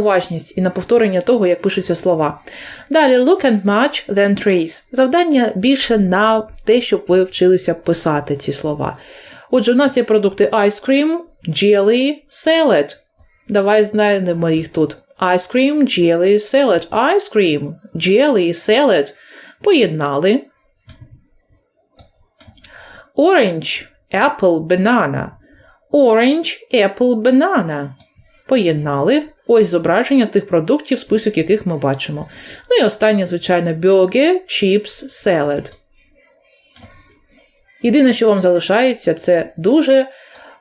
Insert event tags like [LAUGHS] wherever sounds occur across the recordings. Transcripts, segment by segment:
уважність і на повторення того, як пишуться слова. Далі look and much than trace. Завдання більше на те, щоб ви вчилися писати ці слова. Отже, у нас є продукти ice cream, jelly, salad. Давай знайдемо їх тут. Ice cream, jelly, salad. Ice cream, jelly, salad. Поєднали. Orange, apple, banana. Orange, apple, banana. Поєднали. Ось зображення тих продуктів, список яких ми бачимо. Ну і останнє, звичайно, burger, chips, salad. Єдине, що вам залишається, це дуже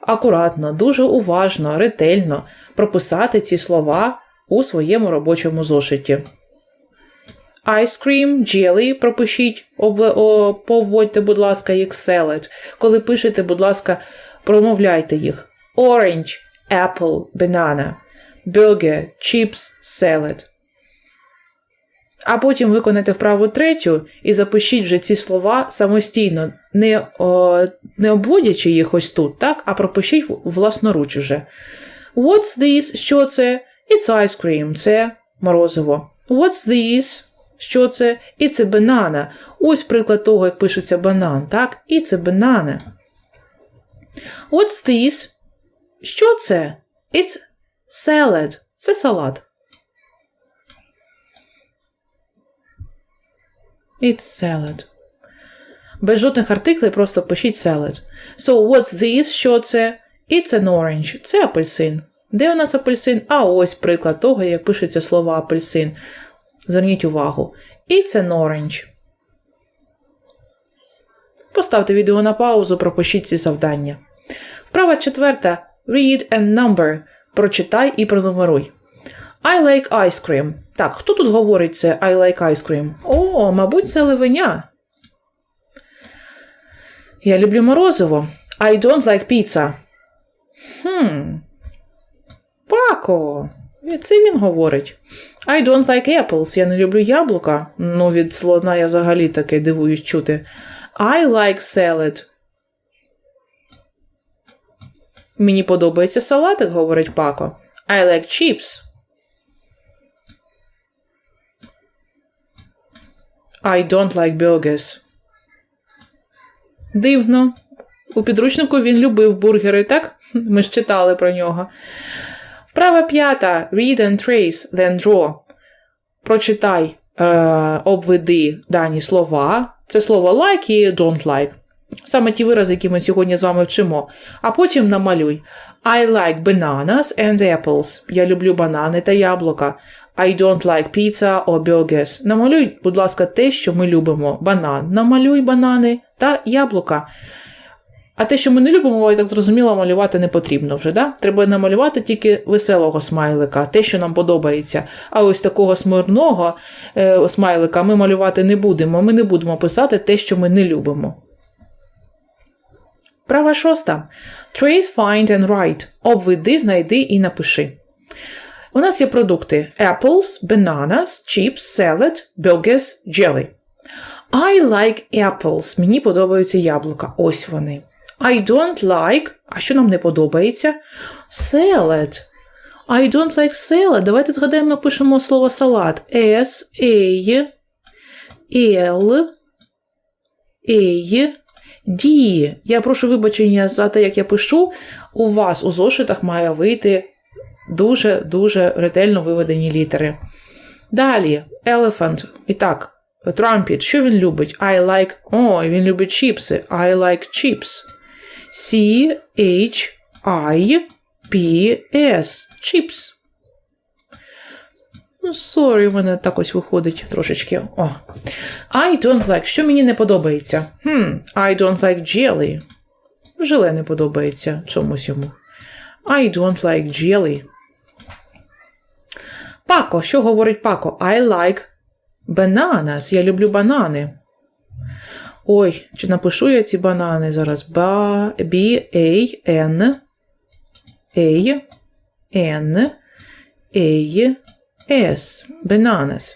акуратно, дуже уважно, ретельно прописати ці слова у своєму робочому зошиті. Ice cream, jelly пропишіть, об, о, повводьте, будь ласка, їх salad. Коли пишете, будь ласка, промовляйте їх. Orange, apple, banana, burger, chips, salad. А потім виконайте вправу третю і запишіть вже ці слова самостійно, не, о, не обводячи їх ось тут, так, а пропишіть власноруч уже. What's this? Що це? It's ice cream. Це морозиво. What's this? Що це? It's a banana. Ось приклад того, як пишеться банан, так? It's a banana. What's this? Що це? It's salad. Це салат. It's salad. Без жодних артиклей просто пишіть salad. So, what's this? Що це? It's an orange. Це апельсин. Де у нас апельсин? А ось приклад того, як пишеться слово апельсин. Зверніть увагу. It's an orange. Поставте відео на паузу, пропишіть ці завдання. Вправа четверта. Read and number. Прочитай і пронумеруй. I like ice cream. Так, хто тут говорить це I like ice cream? О, мабуть, це левеня. Я люблю морозиво. I don't like pizza. Хм. Пако. Це він говорить. I don't like apples. Я не люблю яблука. Ну, від слона я взагалі таке дивуюсь чути. I like salad. Мені подобається салатик, говорить Пако. I like chips. I don't like burgers. Дивно. У підручнику він любив бургери, так? [LAUGHS] Ми ж читали про нього. Вправа п'ята. Read and trace, then draw. Прочитай, е, обведи дані слова. Це слово like і don't like. Саме ті вирази, які ми сьогодні з вами вчимо. А потім намалюй. I like bananas and apples. Я люблю банани та яблука. I don't like pizza or burgers. Намалюй, будь ласка, те, що ми любимо. Банан. Намалюй банани та яблука. А те, що ми не любимо, я так зрозуміло, малювати не потрібно вже. да? Треба намалювати тільки веселого смайлика, те, що нам подобається. А ось такого смирного е, смайлика ми малювати не будемо. Ми не будемо писати те, що ми не любимо. Права шоста. Trace, find and write. Обведи, знайди і напиши. У нас є продукти: apples, bananas, chips, salad, burgers, jelly. I like apples. Мені подобаються яблука. Ось вони. I don't like. А що нам не подобається? Salad. I don't like salad. Давайте згадаємо, напишемо слово салат. S, A, L, A, D. Я прошу вибачення за те, як я пишу. У вас у зошитах має вийти дуже-дуже ретельно виведені літери. Далі, elephant. І так, trumpet. Що він любить? I like. О, він любить чіпси. I like chips. C, H, I, P, S. Chips. Ну, sorry, в мене так ось виходить трошечки. О. I don't like. Що мені не подобається? Hmm, I don't like jelly. Желе не подобається чомусь йому. I don't like jelly. Пако, що говорить Пако? I like bananas. Я люблю банани. Ой, чи напишу я ці банани зараз? B-A-N A N A S. Bananas.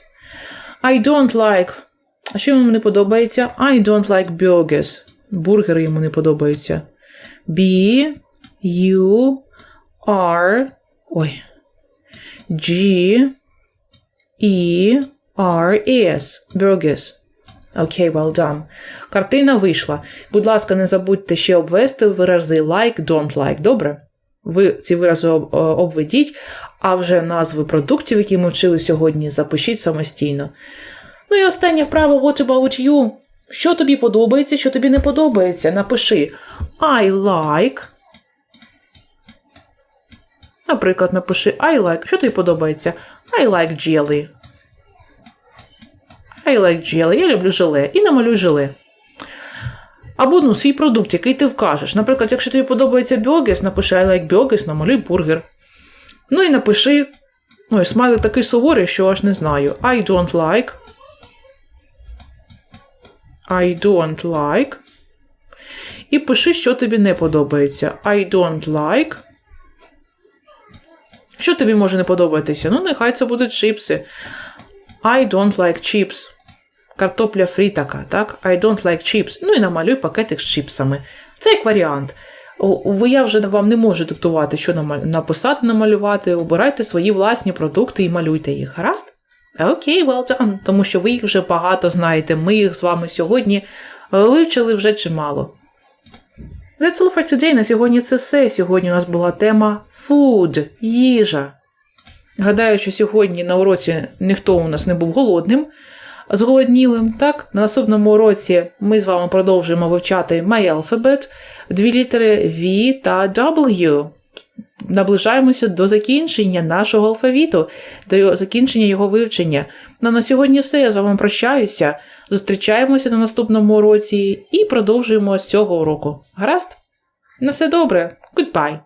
I don't like. А що йому не подобається? I don't like burgers. Бургери йому не подобаються. B U R. Ой. G E R S. Burgers. Окей, well done. Картина вийшла. Будь ласка, не забудьте ще обвести вирази like, don't like. Добре? Ви ці вирази е, обведіть, а вже назви продуктів, які ми вчили сьогодні, запишіть самостійно. Ну і остання вправа What about you? Що тобі подобається, що тобі не подобається? Напиши I like. Наприклад, напиши I like. Що тобі подобається? I like jelly. I like jelly. Я люблю желе. І намалюй желе. Або ну, свій продукт, який ти вкажеш. Наприклад, якщо тобі подобається бьогес, напиши I like burgers, намалюй бургер. Ну і напиши. Ну, і смайлик такий суворий, що аж не знаю. I don't like. I don't like. І пиши, що тобі не подобається. I don't like. Що тобі може не подобатися? Ну, нехай це будуть чипси. I don't like chips. Картопля фрі така, так? I don't like chips. Ну і намалюй пакетик з чипсами. Це як варіант. Я вже вам не можу диктувати, що написати, намалювати. Обирайте свої власні продукти і малюйте їх. Гаразд? Окей, well done. Тому що ви їх вже багато знаєте. Ми їх з вами сьогодні вивчили вже чимало. That's all for today. На сьогодні це все. Сьогодні у нас була тема food, їжа. Гадаю, що сьогодні на уроці ніхто у нас не був голодним, зголоднілим. Так, на наступному уроці ми з вами продовжуємо вивчати My Alphabet, дві літери V та W. Наближаємося до закінчення нашого алфавіту, до закінчення його вивчення. Ну, на сьогодні все. Я з вами прощаюся. Зустрічаємося на наступному уроці і продовжуємо з цього уроку. Гаразд? На все добре. Goodbye.